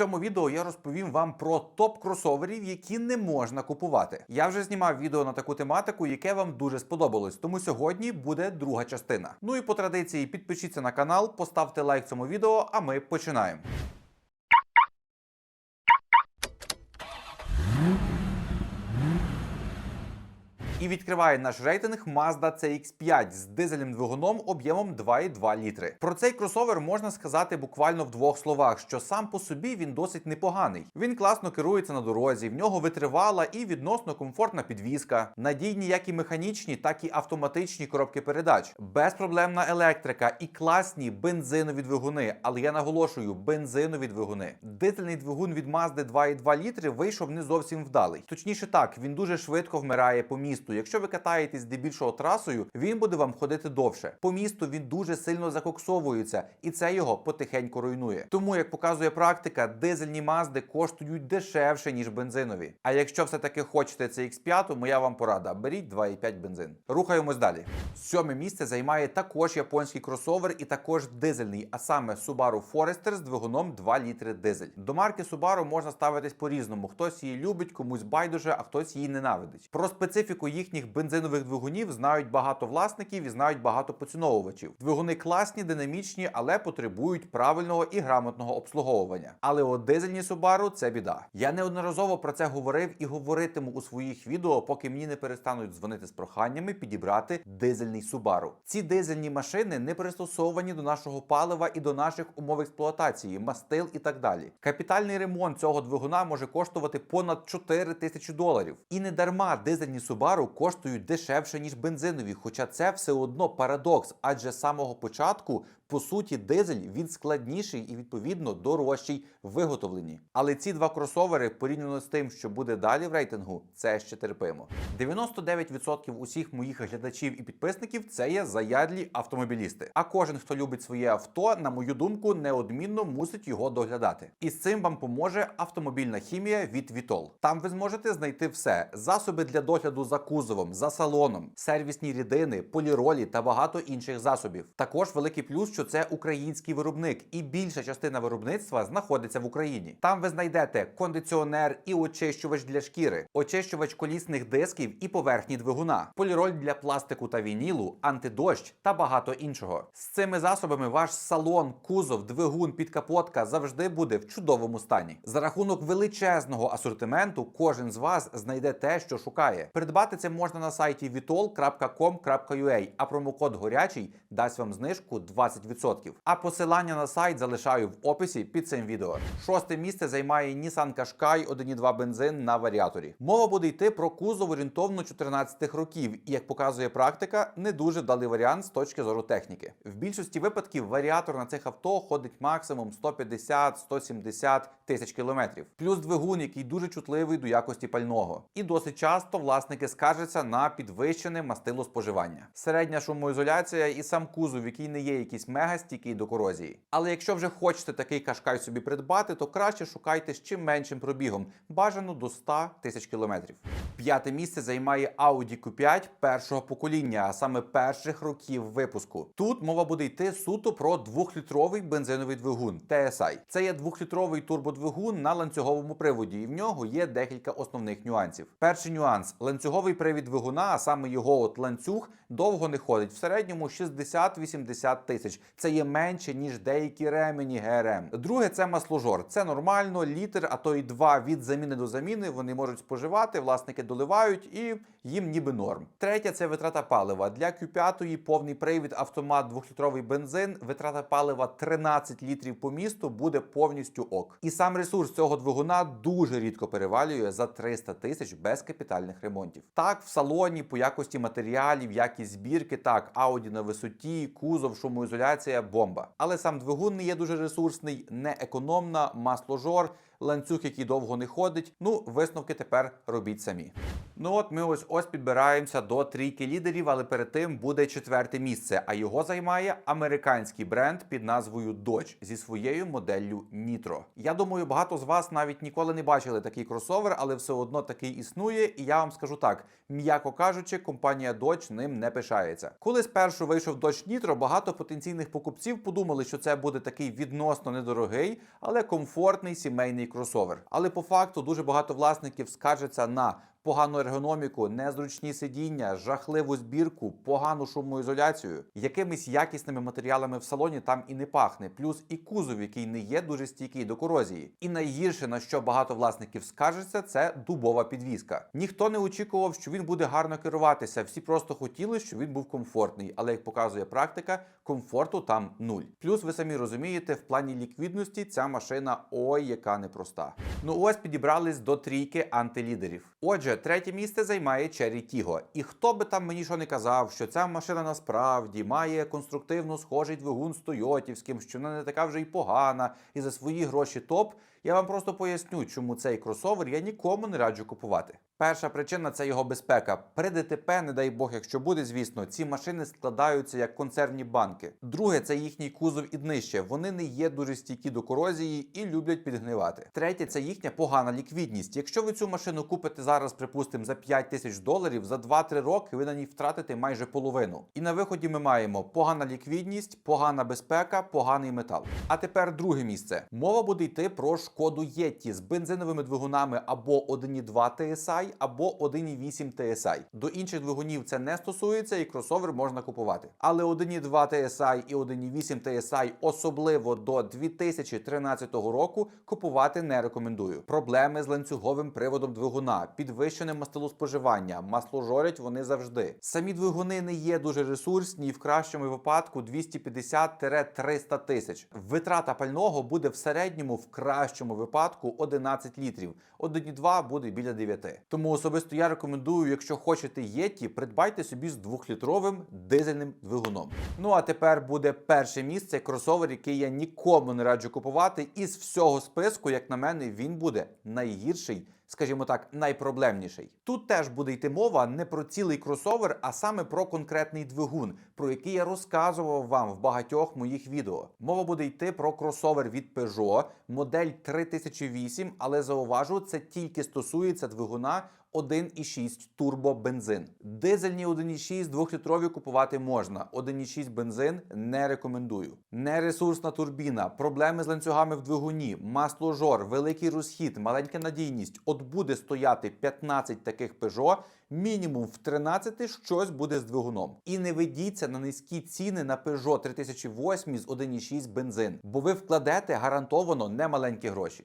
цьому відео я розповім вам про топ кросоверів, які не можна купувати. Я вже знімав відео на таку тематику, яке вам дуже сподобалось. Тому сьогодні буде друга частина. Ну і по традиції підпишіться на канал, поставте лайк цьому відео, а ми починаємо. І відкриває наш рейтинг Mazda CX5 з дизельним двигуном об'ємом 2,2 літри. Про цей кросовер можна сказати буквально в двох словах, що сам по собі він досить непоганий. Він класно керується на дорозі, в нього витривала і відносно комфортна підвізка, надійні як і механічні, так і автоматичні коробки передач, безпроблемна електрика і класні бензинові двигуни. Але я наголошую, бензинові двигуни. Дизельний двигун від Mazda 2,2 літри вийшов не зовсім вдалий. Точніше так, він дуже швидко вмирає по місту. Якщо ви катаєтесь здебільшого трасою, він буде вам ходити довше. По місту він дуже сильно закоксовується, і це його потихеньку руйнує. Тому, як показує практика, дизельні мазди коштують дешевше ніж бензинові. А якщо все-таки хочете CX5, моя вам порада: беріть 2,5 бензин. Рухаємось далі. Сьоме місце займає також японський кросовер і також дизельний, а саме Subaru Forester з двигуном 2 літри дизель. До марки Subaru можна ставитись по-різному. Хтось її любить, комусь байдуже, а хтось її ненавидить. Про специфіку їхніх бензинових двигунів знають багато власників і знають багато поціновувачів. Двигуни класні, динамічні, але потребують правильного і грамотного обслуговування. Але от дизельні Subaru – це біда. Я неодноразово про це говорив і говоритиму у своїх відео, поки мені не перестануть дзвонити з проханнями підібрати дизельний Subaru. Ці дизельні машини не пристосовані до нашого палива і до наших умов експлуатації, мастил і так далі. Капітальний ремонт цього двигуна може коштувати понад 4 тисячі доларів. І не дарма дизельні Subaru коштують дешевше ніж бензинові, хоча це все одно парадокс, адже з самого початку. По суті, дизель він складніший і відповідно дорожчий в виготовленні. Але ці два кросовери порівняно з тим, що буде далі в рейтингу, це ще терпимо. 99% усіх моїх глядачів і підписників це є заядлі автомобілісти. А кожен, хто любить своє авто, на мою думку, неодмінно мусить його доглядати. І з цим вам поможе автомобільна хімія від Vitol. Там ви зможете знайти все: засоби для догляду за кузовом, за салоном, сервісні рідини, поліролі та багато інших засобів. Також великий плюс, що це український виробник, і більша частина виробництва знаходиться в Україні. Там ви знайдете кондиціонер і очищувач для шкіри, очищувач колісних дисків і поверхні двигуна, поліроль для пластику та вінілу, антидощ та багато іншого. З цими засобами ваш салон, кузов, двигун, підкапотка завжди буде в чудовому стані. За рахунок величезного асортименту, кожен з вас знайде те, що шукає. Придбати це можна на сайті vitol.com.ua, а промокод горячий дасть вам знижку 20%. А посилання на сайт залишаю в описі під цим відео. Шосте місце займає Nissan Qashqai 1.2 бензин на варіаторі. Мова буде йти про кузов орієнтовно 14 років, і як показує практика, не дуже вдалий варіант з точки зору техніки. В більшості випадків варіатор на цих авто ходить максимум 150-170 тисяч кілометрів. Плюс двигун, який дуже чутливий до якості пального. І досить часто власники скаржаться на підвищене мастилоспоживання. Середня шумоізоляція і сам кузов, який не є якийсь мега стійкий до корозії. Але якщо вже хочете такий кашкай собі придбати, то краще шукайте з чим меншим пробігом, бажано до 100 тисяч кілометрів. П'яте місце займає Audi Q5 першого покоління, а саме перших років випуску. Тут мова буде йти суто про двохлітровий бензиновий двигун TSI. Це є двохлітровий турбодвигун на ланцюговому приводі, і в нього є декілька основних нюансів. Перший нюанс ланцюговий привід двигуна, а саме його от ланцюг, довго не ходить. В середньому 60-80 тисяч. Це є менше ніж деякі ремені ГРМ. Друге, це масложор. Це нормально, літр, а то й два від заміни до заміни вони можуть споживати, власники доливають і їм ніби норм. Третє це витрата палива. Для Q5 повний привід автомат 2-літровий бензин, витрата палива 13 літрів по місту буде повністю ок. І сам ресурс цього двигуна дуже рідко перевалює за 300 тисяч без капітальних ремонтів. Так, в салоні по якості матеріалів, якість збірки, так, ауді на висоті, кузов, шумоізоляція, бомба. Але сам двигун не є дуже ресурсний, не економна, масложор. Ланцюг, який довго не ходить. Ну, висновки тепер робіть самі. Ну от ми ось ось підбираємося до трійки лідерів, але перед тим буде четверте місце. А його займає американський бренд під назвою Dodge зі своєю моделлю Nitro. Я думаю, багато з вас навіть ніколи не бачили такий кросовер, але все одно такий існує. І я вам скажу так: м'яко кажучи, компанія Dodge ним не пишається. Коли спершу вийшов Dodge Nitro, багато потенційних покупців подумали, що це буде такий відносно недорогий, але комфортний сімейний кросовер. Але по факту дуже багато власників скаржаться на погану ергономіку, незручні сидіння, жахливу збірку, погану шумоізоляцію. Якимись якісними матеріалами в салоні там і не пахне, плюс і кузов, який не є дуже стійкий до корозії. І найгірше на що багато власників скаржаться, це дубова підвіска. Ніхто не очікував, що він буде гарно керуватися. Всі просто хотіли, щоб він був комфортний. Але як показує практика, комфорту там нуль. Плюс ви самі розумієте, в плані ліквідності ця машина ой, яка непроста. Ну ось підібрались до трійки антилідерів. Отже, третє місце займає Cherry Tiggo. І хто би там мені що не казав, що ця машина насправді має конструктивно схожий двигун з Тойотівським, що вона не така вже й погана, і за свої гроші топ. Я вам просто поясню, чому цей кросовер я нікому не раджу купувати. Перша причина це його безпека. При ДТП, не дай Бог, якщо буде, звісно, ці машини складаються як консервні банки. Друге, це їхній кузов і днище. Вони не є дуже стійкі до корозії і люблять підгнивати. Третє, це їхня погана ліквідність. Якщо ви цю машину купите зараз, припустимо, за 5 тисяч доларів, за 2-3 роки ви на ній втратите майже половину. І на виході ми маємо погана ліквідність, погана безпека, поганий метал. А тепер друге місце. Мова буде йти про шкоду Єтті з бензиновими двигунами або 1.2 TSI, або 1.8 TSI. До інших двигунів це не стосується, і кросовер можна купувати. Але 1.2 TSI і 1.8 TSI, особливо до 2013 року, купувати не рекомендую. Проблеми з ланцюговим приводом двигуна, підвищене мастилоспоживання, масло жорять вони завжди. Самі двигуни не є дуже ресурсні, і в кращому випадку 250-300 тисяч. Витрата пального буде в середньому в кращому випадку 11 літрів. 1.2 буде біля 9. Тому особисто я рекомендую, якщо хочете єті, придбайте собі з 2-літровим дизельним двигуном. Ну а тепер буде перше місце кросовер, який я нікому не раджу купувати. І з всього списку, як на мене, він буде найгірший. Скажімо так, найпроблемніший. Тут теж буде йти мова не про цілий кросовер, а саме про конкретний двигун, про який я розказував вам в багатьох моїх відео. Мова буде йти про кросовер від Peugeot, модель 3008, але зауважу, це тільки стосується двигуна 1,6 турбобензин. Дизельні 1,6 2-літрові купувати можна. 1,6 бензин не рекомендую. Нересурсна турбіна, проблеми з ланцюгами в двигуні, масложор, великий розхід, маленька надійність. От буде стояти 15 таких Peugeot, мінімум в 13 щось буде з двигуном. І не ведіться на низькі ціни на Peugeot 3008 з 1,6 бензин, бо ви вкладете гарантовано немаленькі гроші.